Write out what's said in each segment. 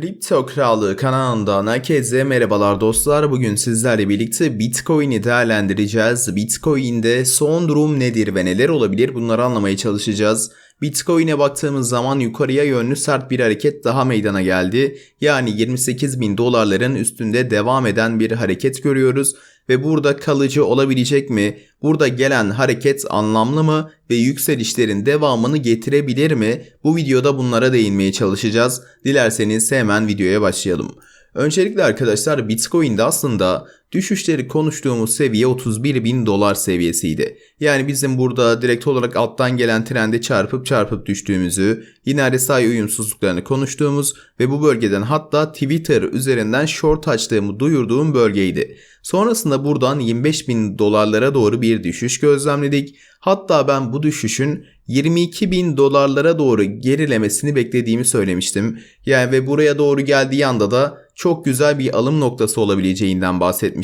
Kripto Krallığı kanalından herkese merhabalar dostlar. Bugün sizlerle birlikte Bitcoin'i değerlendireceğiz. Bitcoin'de son durum nedir ve neler olabilir bunları anlamaya çalışacağız. Bitcoin'e baktığımız zaman yukarıya yönlü sert bir hareket daha meydana geldi. Yani 28 bin dolarların üstünde devam eden bir hareket görüyoruz ve burada kalıcı olabilecek mi? Burada gelen hareket anlamlı mı ve yükselişlerin devamını getirebilir mi? Bu videoda bunlara değinmeye çalışacağız. Dilerseniz hemen videoya başlayalım. Öncelikle arkadaşlar Bitcoin'de aslında düşüşleri konuştuğumuz seviye 31 bin dolar seviyesiydi. Yani bizim burada direkt olarak alttan gelen trende çarpıp çarpıp düştüğümüzü, yine RSI uyumsuzluklarını konuştuğumuz ve bu bölgeden hatta Twitter üzerinden short açtığımı duyurduğum bölgeydi. Sonrasında buradan 25 bin dolarlara doğru bir düşüş gözlemledik. Hatta ben bu düşüşün 22 bin dolarlara doğru gerilemesini beklediğimi söylemiştim. Yani ve buraya doğru geldiği anda da çok güzel bir alım noktası olabileceğinden bahsetmiştim.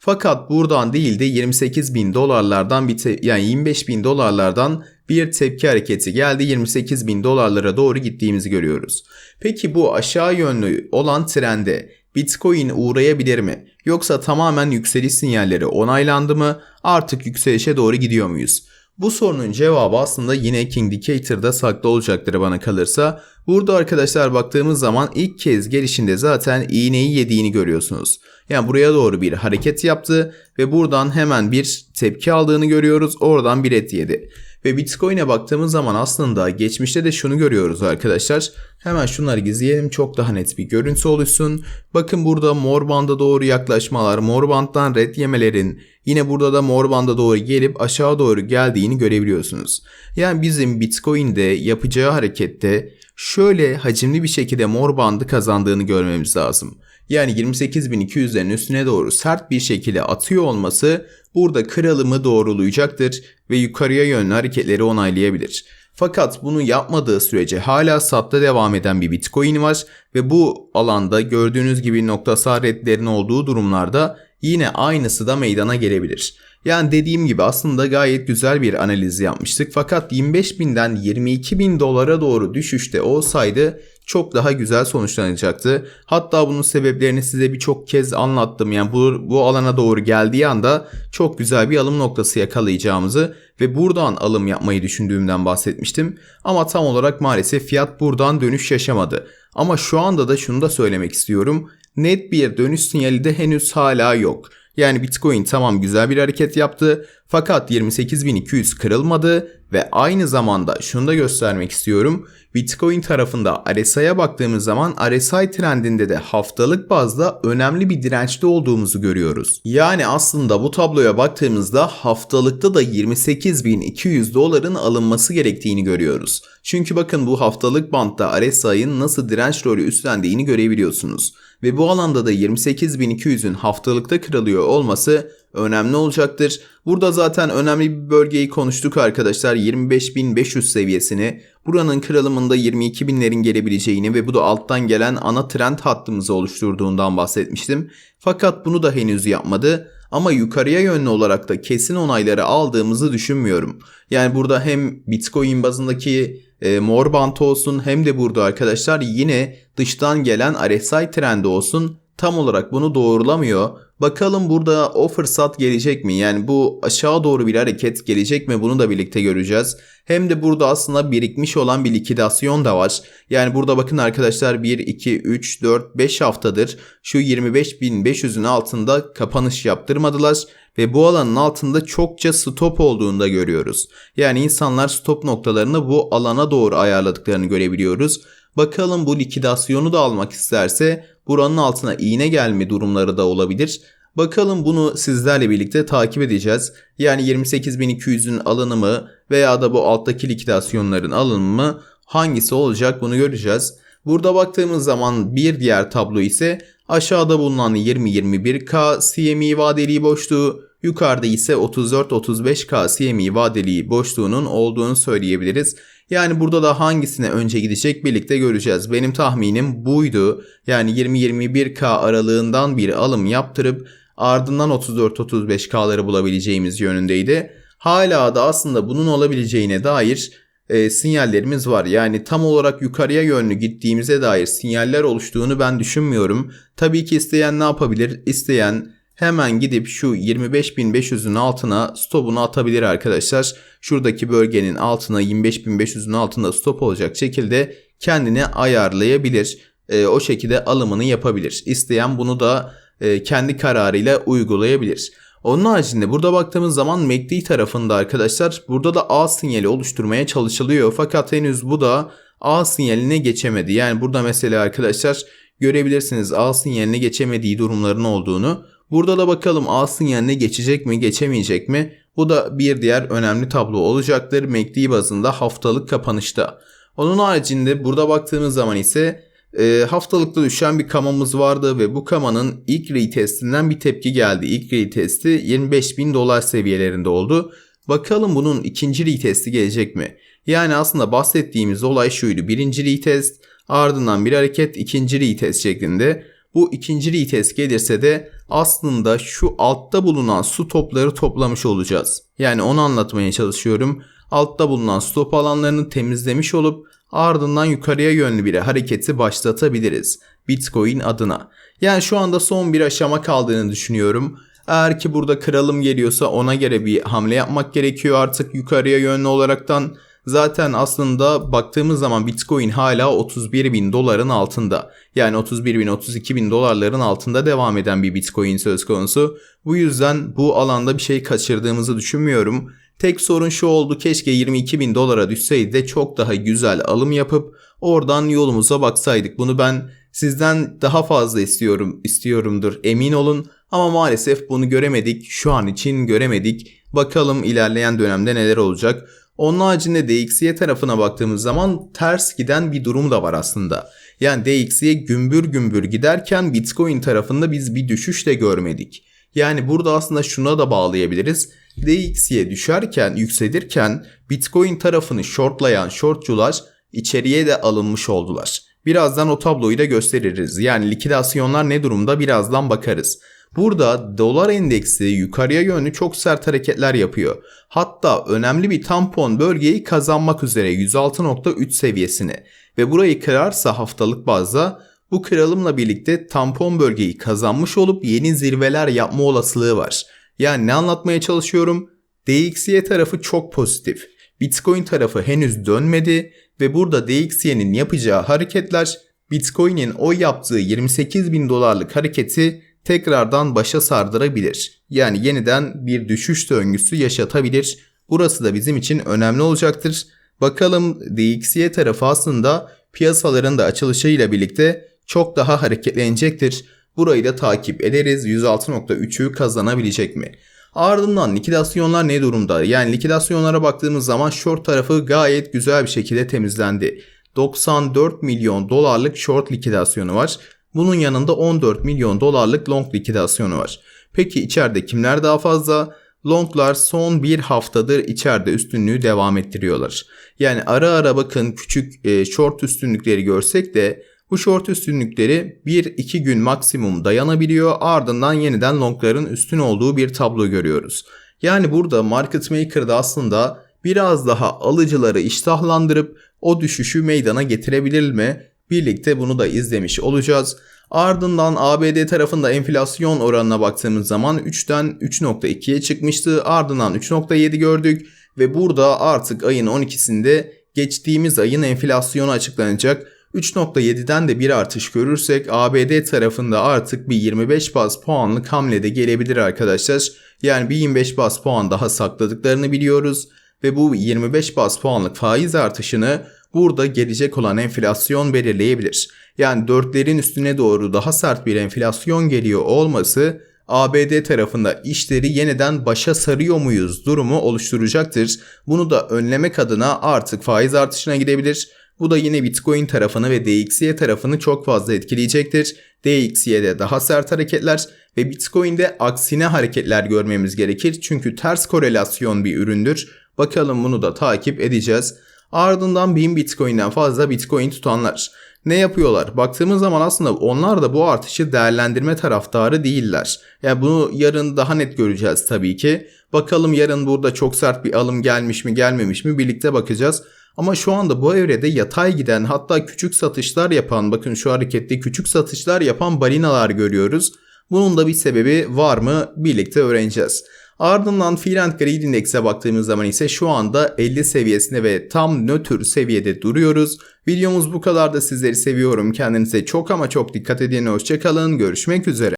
Fakat buradan değil de 28 bin dolarlardan bir yani 25 bin dolarlardan bir tepki hareketi geldi 28 bin dolarlara doğru gittiğimizi görüyoruz. Peki bu aşağı yönlü olan trende Bitcoin uğrayabilir mi? Yoksa tamamen yükseliş sinyalleri onaylandı mı? Artık yükselişe doğru gidiyor muyuz? Bu sorunun cevabı aslında yine King Indicator'da saklı olacaktır bana kalırsa. Burada arkadaşlar baktığımız zaman ilk kez gelişinde zaten iğneyi yediğini görüyorsunuz. Yani buraya doğru bir hareket yaptı ve buradan hemen bir tepki aldığını görüyoruz. Oradan bir et yedi. Ve Bitcoin'e baktığımız zaman aslında geçmişte de şunu görüyoruz arkadaşlar. Hemen şunları gizleyelim çok daha net bir görüntü oluşsun. Bakın burada mor banda doğru yaklaşmalar, mor banddan red yemelerin yine burada da mor banda doğru gelip aşağı doğru geldiğini görebiliyorsunuz. Yani bizim Bitcoin'de yapacağı harekette şöyle hacimli bir şekilde mor bandı kazandığını görmemiz lazım. Yani 28.200'lerin üstüne doğru sert bir şekilde atıyor olması burada kırılımı doğrulayacaktır ve yukarıya yönlü hareketleri onaylayabilir. Fakat bunu yapmadığı sürece hala satta devam eden bir Bitcoin var ve bu alanda gördüğünüz gibi noktasal redlerin olduğu durumlarda yine aynısı da meydana gelebilir. Yani dediğim gibi aslında gayet güzel bir analiz yapmıştık. Fakat 25 binden 22 bin dolara doğru düşüşte olsaydı çok daha güzel sonuçlanacaktı. Hatta bunun sebeplerini size birçok kez anlattım. Yani bu, bu alana doğru geldiği anda çok güzel bir alım noktası yakalayacağımızı ve buradan alım yapmayı düşündüğümden bahsetmiştim. Ama tam olarak maalesef fiyat buradan dönüş yaşamadı. Ama şu anda da şunu da söylemek istiyorum. Net bir dönüş sinyali de henüz hala yok. Yani Bitcoin tamam güzel bir hareket yaptı fakat 28.200 kırılmadı ve aynı zamanda şunu da göstermek istiyorum. Bitcoin tarafında RSI'ye baktığımız zaman RSI trendinde de haftalık bazda önemli bir dirençte olduğumuzu görüyoruz. Yani aslında bu tabloya baktığımızda haftalıkta da 28.200 doların alınması gerektiğini görüyoruz. Çünkü bakın bu haftalık bantta RSI'nin nasıl direnç rolü üstlendiğini görebiliyorsunuz. Ve bu alanda da 28.200'ün haftalıkta kırılıyor olması önemli olacaktır. Burada zaten önemli bir bölgeyi konuştuk arkadaşlar. 25.500 seviyesini. Buranın kırılımında 22.000'lerin gelebileceğini ve bu da alttan gelen ana trend hattımızı oluşturduğundan bahsetmiştim. Fakat bunu da henüz yapmadı. Ama yukarıya yönlü olarak da kesin onayları aldığımızı düşünmüyorum. Yani burada hem Bitcoin bazındaki e, mor bant olsun hem de burada arkadaşlar yine dıştan gelen RSI trendi olsun tam olarak bunu doğrulamıyor. Bakalım burada o fırsat gelecek mi? Yani bu aşağı doğru bir hareket gelecek mi? Bunu da birlikte göreceğiz. Hem de burada aslında birikmiş olan bir likidasyon da var. Yani burada bakın arkadaşlar 1, 2, 3, 4, 5 haftadır şu 25.500'ün altında kapanış yaptırmadılar. Ve bu alanın altında çokça stop olduğunu da görüyoruz. Yani insanlar stop noktalarını bu alana doğru ayarladıklarını görebiliyoruz. Bakalım bu likidasyonu da almak isterse buranın altına iğne gelme durumları da olabilir. Bakalım bunu sizlerle birlikte takip edeceğiz. Yani 28.200'ün alınımı veya da bu alttaki likidasyonların alınımı hangisi olacak bunu göreceğiz. Burada baktığımız zaman bir diğer tablo ise aşağıda bulunan 20-21K CME vadeli boşluğu, yukarıda ise 34-35K CME vadeli boşluğunun olduğunu söyleyebiliriz. Yani burada da hangisine önce gidecek birlikte göreceğiz. Benim tahminim buydu. Yani 20-21K aralığından bir alım yaptırıp ardından 34-35K'ları bulabileceğimiz yönündeydi. Hala da aslında bunun olabileceğine dair e, sinyallerimiz var. Yani tam olarak yukarıya yönlü gittiğimize dair sinyaller oluştuğunu ben düşünmüyorum. Tabii ki isteyen ne yapabilir? İsteyen hemen gidip şu 25.500'ün altına stopunu atabilir arkadaşlar. Şuradaki bölgenin altına 25.500'ün altında stop olacak şekilde kendini ayarlayabilir. E, o şekilde alımını yapabilir. İsteyen bunu da e, kendi kararıyla uygulayabilir. Onun haricinde burada baktığımız zaman MACD tarafında arkadaşlar burada da A sinyali oluşturmaya çalışılıyor. Fakat henüz bu da A sinyaline geçemedi. Yani burada mesela arkadaşlar görebilirsiniz A sinyaline geçemediği durumların olduğunu. Burada da bakalım A sinyaline geçecek mi geçemeyecek mi? Bu da bir diğer önemli tablo olacaktır MACD bazında haftalık kapanışta. Onun haricinde burada baktığımız zaman ise e, haftalıkta düşen bir kamamız vardı ve bu kamanın ilk retestinden bir tepki geldi. İlk retesti 25 bin dolar seviyelerinde oldu. Bakalım bunun ikinci retesti gelecek mi? Yani aslında bahsettiğimiz olay şuydu. Birinci retest ardından bir hareket ikinci retest şeklinde. Bu ikinci retest gelirse de aslında şu altta bulunan su topları toplamış olacağız. Yani onu anlatmaya çalışıyorum. Altta bulunan stop alanlarını temizlemiş olup ardından yukarıya yönlü bir hareketi başlatabiliriz Bitcoin adına. Yani şu anda son bir aşama kaldığını düşünüyorum. Eğer ki burada kralım geliyorsa ona göre bir hamle yapmak gerekiyor artık yukarıya yönlü olaraktan. Zaten aslında baktığımız zaman Bitcoin hala 31 bin doların altında. Yani 31 bin 32 bin dolarların altında devam eden bir Bitcoin söz konusu. Bu yüzden bu alanda bir şey kaçırdığımızı düşünmüyorum. Tek sorun şu oldu keşke 22 bin dolara düşseydi de çok daha güzel alım yapıp oradan yolumuza baksaydık. Bunu ben sizden daha fazla istiyorum istiyorumdur emin olun ama maalesef bunu göremedik şu an için göremedik. Bakalım ilerleyen dönemde neler olacak. Onun haricinde DXY tarafına baktığımız zaman ters giden bir durum da var aslında. Yani DXY gümbür gümbür giderken Bitcoin tarafında biz bir düşüş de görmedik. Yani burada aslında şuna da bağlayabiliriz. DXY düşerken, yükselirken Bitcoin tarafını shortlayan shortçular içeriye de alınmış oldular. Birazdan o tabloyu da gösteririz. Yani likidasyonlar ne durumda birazdan bakarız. Burada dolar endeksi yukarıya yönlü çok sert hareketler yapıyor. Hatta önemli bir tampon bölgeyi kazanmak üzere 106.3 seviyesini ve burayı kırarsa haftalık bazda bu kırılımla birlikte tampon bölgeyi kazanmış olup yeni zirveler yapma olasılığı var. Yani ne anlatmaya çalışıyorum? DXY tarafı çok pozitif. Bitcoin tarafı henüz dönmedi ve burada DXY'nin yapacağı hareketler Bitcoin'in o yaptığı 28 bin dolarlık hareketi tekrardan başa sardırabilir. Yani yeniden bir düşüş döngüsü yaşatabilir. Burası da bizim için önemli olacaktır. Bakalım DXY tarafı aslında piyasaların da açılışıyla birlikte çok daha hareketlenecektir. Burayı da takip ederiz. 106.3'ü kazanabilecek mi? Ardından likidasyonlar ne durumda? Yani likidasyonlara baktığımız zaman short tarafı gayet güzel bir şekilde temizlendi. 94 milyon dolarlık short likidasyonu var. Bunun yanında 14 milyon dolarlık long likidasyonu var. Peki içeride kimler daha fazla? Longlar son bir haftadır içeride üstünlüğü devam ettiriyorlar. Yani ara ara bakın küçük e, short üstünlükleri görsek de bu short üstünlükleri 1-2 gün maksimum dayanabiliyor ardından yeniden longların üstün olduğu bir tablo görüyoruz. Yani burada market maker'da aslında biraz daha alıcıları iştahlandırıp o düşüşü meydana getirebilir mi? Birlikte bunu da izlemiş olacağız. Ardından ABD tarafında enflasyon oranına baktığımız zaman 3'ten 3.2'ye çıkmıştı. Ardından 3.7 gördük ve burada artık ayın 12'sinde geçtiğimiz ayın enflasyonu açıklanacak. 3.7'den de bir artış görürsek ABD tarafında artık bir 25 bas puanlık hamlede gelebilir arkadaşlar. Yani bir 25 bas puan daha sakladıklarını biliyoruz ve bu 25 bas puanlık faiz artışını burada gelecek olan enflasyon belirleyebilir. Yani 4'lerin üstüne doğru daha sert bir enflasyon geliyor olması ABD tarafında işleri yeniden başa sarıyor muyuz durumu oluşturacaktır. Bunu da önlemek adına artık faiz artışına gidebilir. Bu da yine Bitcoin tarafını ve DXY tarafını çok fazla etkileyecektir. DXY'de daha sert hareketler ve Bitcoin'de aksine hareketler görmemiz gerekir. Çünkü ters korelasyon bir üründür. Bakalım bunu da takip edeceğiz. Ardından 1000 Bitcoin'den fazla Bitcoin tutanlar. Ne yapıyorlar? Baktığımız zaman aslında onlar da bu artışı değerlendirme taraftarı değiller. Yani bunu yarın daha net göreceğiz tabii ki. Bakalım yarın burada çok sert bir alım gelmiş mi gelmemiş mi birlikte bakacağız. Ama şu anda bu evrede yatay giden hatta küçük satışlar yapan bakın şu harekette küçük satışlar yapan balinalar görüyoruz. Bunun da bir sebebi var mı birlikte öğreneceğiz. Ardından Fear and Greed Index'e baktığımız zaman ise şu anda 50 seviyesinde ve tam nötr seviyede duruyoruz. Videomuz bu kadar da sizleri seviyorum. Kendinize çok ama çok dikkat edin. Hoşçakalın. Görüşmek üzere.